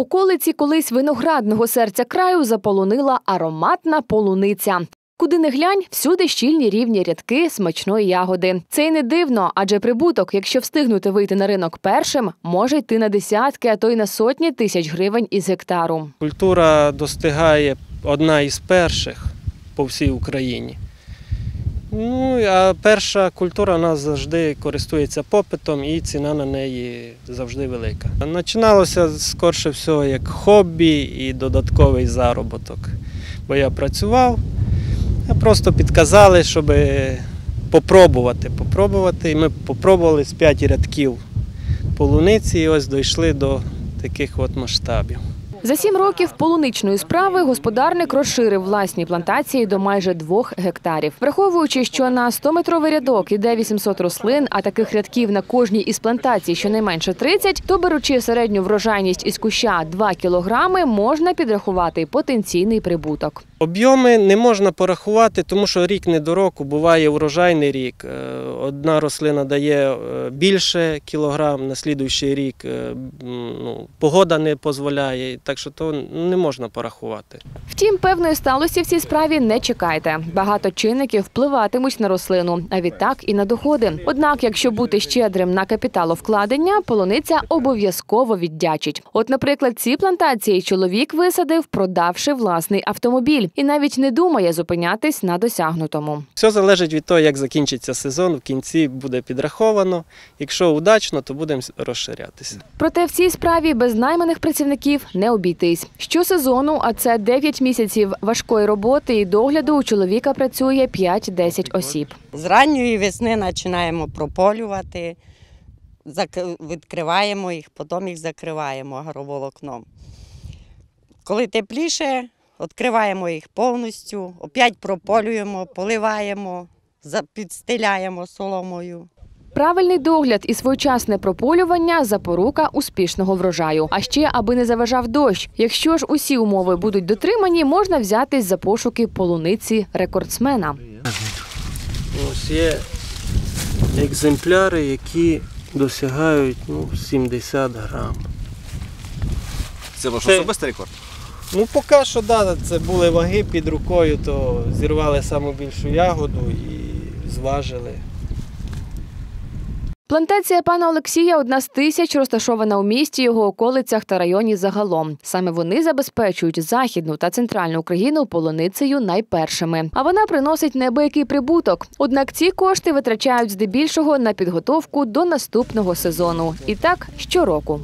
Околиці колись виноградного серця краю заполонила ароматна полуниця. Куди не глянь, всюди щільні рівні рядки смачної ягоди. Це й не дивно, адже прибуток, якщо встигнути вийти на ринок першим, може йти на десятки, а то й на сотні тисяч гривень із гектару. Культура достигає одна із перших по всій Україні. Ну, а перша культура у нас завжди користується попитом і ціна на неї завжди велика. Починалося скорше всього як хобі і додатковий заробіток. Бо я працював, а просто підказали, щоб попробувати. попробувати. І ми попробували з п'ять рядків полуниці і ось дійшли до таких от масштабів. За сім років полуничної справи господарник розширив власні плантації до майже двох гектарів. Враховуючи, що на 100-метровий рядок іде 800 рослин, а таких рядків на кожній із плантацій щонайменше 30, то беручи середню врожайність із куща 2 кілограми, можна підрахувати потенційний прибуток. Об'єми не можна порахувати, тому що рік не до року буває урожайний рік. Е, Одна рослина дає е, більше кілограм, на слідуючий рік е, ну, погода не дозволяє, так що то не можна порахувати. Втім, певної сталості в цій справі не чекайте. Багато чинників впливатимуть на рослину, а відтак і на доходи. Однак, якщо бути щедрим на капіталовкладення, полуниця обов'язково віддячить. От, наприклад, ці плантації чоловік висадив, продавши власний автомобіль, і навіть не думає зупинятись на досягнутому. Все залежить від того, як закінчиться сезон. В кінці буде підраховано. Якщо удачно, то будемо розширятися. Проте в цій справі без найманих працівників не обійтись. Щосезону, а це 9 місяців важкої роботи і догляду, у чоловіка працює 5-10 осіб. З ранньої весни починаємо прополювати, відкриваємо їх, потім їх закриваємо агроволокном. Коли тепліше, відкриваємо їх повністю, опять прополюємо, поливаємо, підстеляємо соломою. Правильний догляд і своєчасне прополювання запорука успішного врожаю. А ще, аби не заважав дощ. Якщо ж усі умови будуть дотримані, можна взятись за пошуки полуниці рекордсмена. Ось є екземпляри, які досягають ну, 70 грам. Це ваш Це- особистий рекорд? Ну, поки що, да, це були ваги під рукою, то зірвали саму більшу ягоду і зважили. Плантація пана Олексія одна з тисяч, розташована у місті, його околицях та районі загалом. Саме вони забезпечують західну та центральну Україну полоницею найпершими. А вона приносить неабиякий прибуток. Однак ці кошти витрачають здебільшого на підготовку до наступного сезону. І так щороку.